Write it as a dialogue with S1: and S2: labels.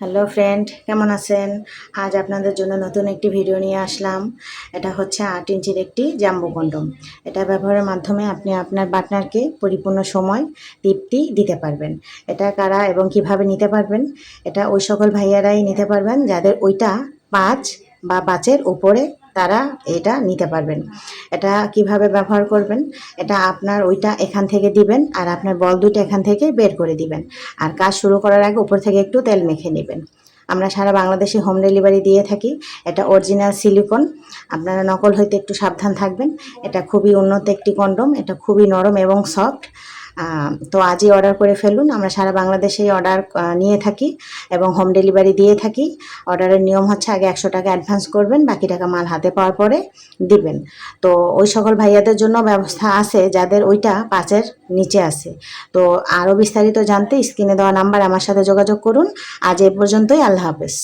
S1: Hello friend কেমন আছেন? আজ আপনাদের জন্য নতুন একটি ভিডিও নিয়ে আসলাম। এটা হচ্ছে আট ইঞ্চির একটি জাম্বু কন্ডম। এটা ব্যবহারের মাধ্যমে আপনি আপনার পার্টনারকে পরিপূর্ণ সময় তৃপ্তি দিতে পারবেন। এটা কারা এবং কীভাবে নিতে পারবেন? এটা ওই সকল ভাইয়ারাই নিতে পারবেন যাদের ওইটা পাঁচ বা পাঁচের উপরে তারা এটা নিতে পারবেন। এটা কীভাবে ব্যবহার করবেন, এটা আপনার ওইটা এখান থেকে দিবেন আর আপনার বল দুটো এখান থেকে বের করে দিবেন। আর কাজ শুরু করার আগে উপর থেকে একটু তেল মেখে নেবেন। আমরা সারা বাংলাদেশে হোম ডেলিভারি দিয়ে থাকি। এটা অরিজিনাল সিলিকন আপনারা নকল হইতে একটু সাবধান থাকবেন। এটা খুবই উন্নত একটি কন্ডম এটা খুবই নরম এবং সফট তো আজই অর্ডার করে ফেলুন। আমরা সারা বাংলাদেশেই অর্ডার নিয়ে থাকি এবং হোম ডেলিভারি দিয়ে থাকি। অর্ডারের নিয়ম হচ্ছে আগে একশো টাকা অ্যাডভান্স করবেন, বাকি টাকা মাল হাতে পাওয়ার পরে দিবেন। তো ওই সকল ভাইয়াদের জন্য ব্যবস্থা আছে, যাদের ওইটা পাঁচের নিচে আছে। তো আরও বিস্তারিত জানতে স্ক্রিনে দেওয়া নাম্বার আমার সাথে যোগাযোগ করুন। আজ এ পর্যন্তই, আল্লাহ হাফেজ।